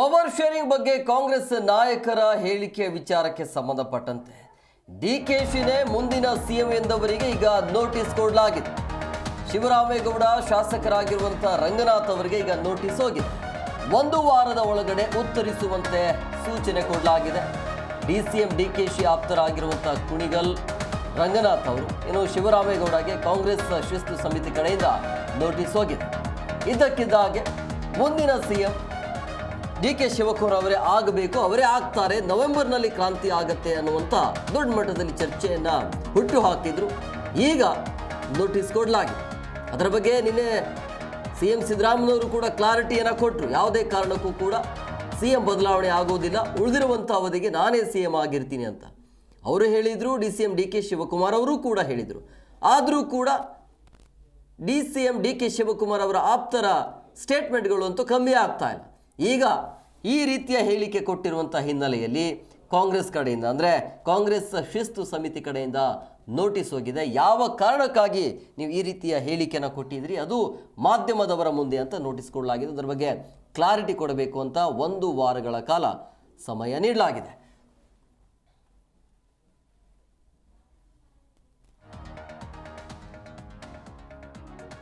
Power sharing ಬಗ್ಗೆ ಕಾಂಗ್ರೆಸ್ ನಾಯಕರ ಹೇಳಿಕೆ ವಿಚಾರಕ್ಕೆ ಸಂಬಂಧಪಟ್ಟಂತೆ ಡಿ ಕೆ ಶಿನೇ ಮುಂದಿನ ಸಿಎಂ ಎಂದವರಿಗೆ ಈಗ ನೋಟಿಸ್ ಕೊಡಲಾಗಿದೆ. ಶಿವರಾಮೇಗೌಡ ಶಾಸಕರಾಗಿರುವಂತಹ ರಂಗನಾಥ್ ಅವರಿಗೆ ಈಗ ನೋಟಿಸ್ ಹೋಗಿದೆ. ಒಂದು ವಾರದ ಒಳಗಡೆ ಉತ್ತರಿಸುವಂತೆ ಸೂಚನೆ ಕೊಡಲಾಗಿದೆ. D C M, D K she ಆಪ್ತರಾಗಿರುವಂತಹ ಕುಣಿಗಲ್ ರಂಗನಾಥ್ ಅವರು ಇನ್ನು ಶಿವರಾಮೇಗೌಡಗೆ ಕಾಂಗ್ರೆಸ್ ಶಿಸ್ತು ಸಮಿತಿ ಕಡೆಯಿಂದ ನೋಟಿಸ್ ಹೋಗಿದೆ. ಇದಕ್ಕಿದ್ದಾಗೆ ಮುಂದಿನ ಸಿಎಂ ಡಿ ಕೆ ಶಿವಕುಮಾರ್ ಅವರೇ ಆಗಬೇಕು, ಅವರೇ ಆಗ್ತಾರೆ, ನವೆಂಬರ್ನಲ್ಲಿ ಕ್ರಾಂತಿ ಆಗತ್ತೆ ಅನ್ನುವಂಥ ದೊಡ್ಡ ಮಟ್ಟದಲ್ಲಿ ಚರ್ಚೆಯನ್ನು ಹುಟ್ಟು ಹಾಕ್ತಿದ್ರು. ಈಗ ನೋಟಿಸ್ ಕೊಡಲಾಗಿದೆ ಅದರ ಬಗ್ಗೆ ನಿನ್ನೆ ಸಿ ಎಂ ಸಿದ್ದರಾಮಯ್ಯವರು ಕೂಡ ಕ್ಲಾರಿಟಿಯನ್ನು ಕೊಟ್ಟರು ಯಾವುದೇ ಕಾರಣಕ್ಕೂ ಕೂಡ ಸಿ ಎಂ ಬದಲಾವಣೆ ಆಗೋದಿಲ್ಲ ಉಳಿದಿರುವಂಥ ಅವಧಿಗೆ ನಾನೇ ಸಿ ಎಂ ಆಗಿರ್ತೀನಿ ಅಂತ. ಅವರು ಹೇಳಿದರು, D C M D K Shivakumar ಅವರು ಕೂಡ ಹೇಳಿದರು. ಆದರೂ ಕೂಡ D C M D K Shivakumar ಅವರ ಆಪ್ತರ ಸ್ಟೇಟ್ಮೆಂಟ್ಗಳು ಅಂತೂ ಕಮ್ಮಿ ಆಗ್ತಾ ಇಲ್ಲ. ಈಗ ಈ ರೀತಿಯ ಹೇಳಿಕೆ ಕೊಟ್ಟಿರುವಂಥ ಹಿನ್ನೆಲೆಯಲ್ಲಿ ಕಾಂಗ್ರೆಸ್ ಕಡೆಯಿಂದ, ಅಂದರೆ ಕಾಂಗ್ರೆಸ್ ಶಿಸ್ತು ಸಮಿತಿ ಕಡೆಯಿಂದ ನೋಟಿಸ್ ಹೋಗಿದೆ. ಯಾವ ಕಾರಣಕ್ಕಾಗಿ ನೀವು ಈ ರೀತಿಯ ಹೇಳಿಕೆಯನ್ನು ಕೊಟ್ಟಿದ್ರಿ ಅದು ಮಾಧ್ಯಮದವರ ಮುಂದೆ ಅಂತ ನೋಟಿಸ್ ಕೊಡಲಾಗಿದೆ. ಅದರ ಬಗ್ಗೆ ಕ್ಲಾರಿಟಿ ಕೊಡಬೇಕು ಅಂತ ಒಂದು ವಾರಗಳ ಕಾಲ ಸಮಯ ನೀಡಲಾಗಿದೆ.